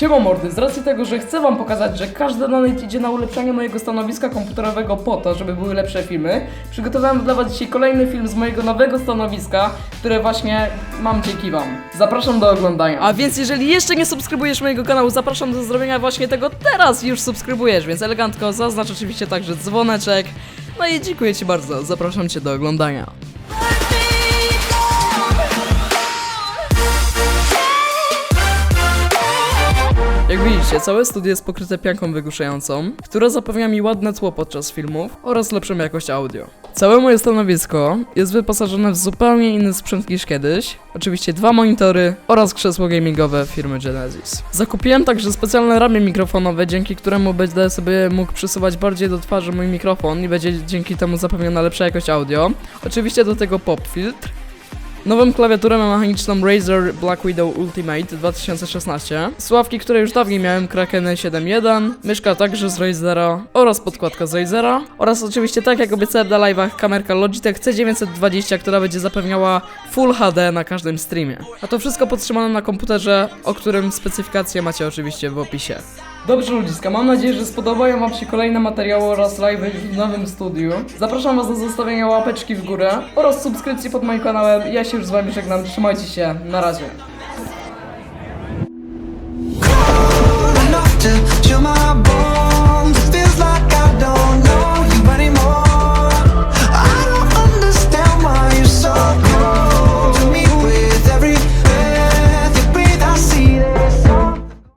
Siema mordy, z racji tego, że chcę wam pokazać, że każdy donate idzie na ulepszanie mojego stanowiska komputerowego po to, żeby były lepsze filmy, przygotowałem dla was dzisiaj kolejny film z mojego nowego stanowiska, które właśnie mam dzięki wam. Zapraszam do oglądania. A więc jeżeli jeszcze nie subskrybujesz mojego kanału, zapraszam do zrobienia właśnie tego teraz już subskrybujesz, więc elegancko zaznacz oczywiście także dzwoneczek. No i dziękuję ci bardzo, zapraszam cię do oglądania. Jak widzicie, całe studio jest pokryte pianką wygłuszającą, która zapewnia mi ładne tło podczas filmów oraz lepszą jakość audio. Całe moje stanowisko jest wyposażone w zupełnie inny sprzęt niż kiedyś. Oczywiście dwa monitory oraz krzesło gamingowe firmy Genesis. Zakupiłem także specjalne ramię mikrofonowe, dzięki któremu będę sobie mógł przysuwać bardziej do twarzy mój mikrofon i będzie dzięki temu zapewniona lepsza jakość audio. Oczywiście do tego pop filtr. Nową klawiaturę mechaniczną Razer Black Widow Ultimate 2016, sławki, które już dawniej miałem Krakeny 7.1, myszka także z Razera oraz podkładka z Razera oraz oczywiście tak jak obiecałem na live'ach kamerka Logitech C920, która będzie zapewniała Full HD na każdym streamie. A to wszystko podtrzymane na komputerze, o którym specyfikacje macie oczywiście w opisie. Dobrze ludziska, mam nadzieję, że spodobają wam się kolejne materiały oraz live w nowym studiu. Zapraszam was do zostawienia łapeczki w górę oraz subskrypcji pod moim kanałem. Ja się już z wami żegnam, trzymajcie się, na razie.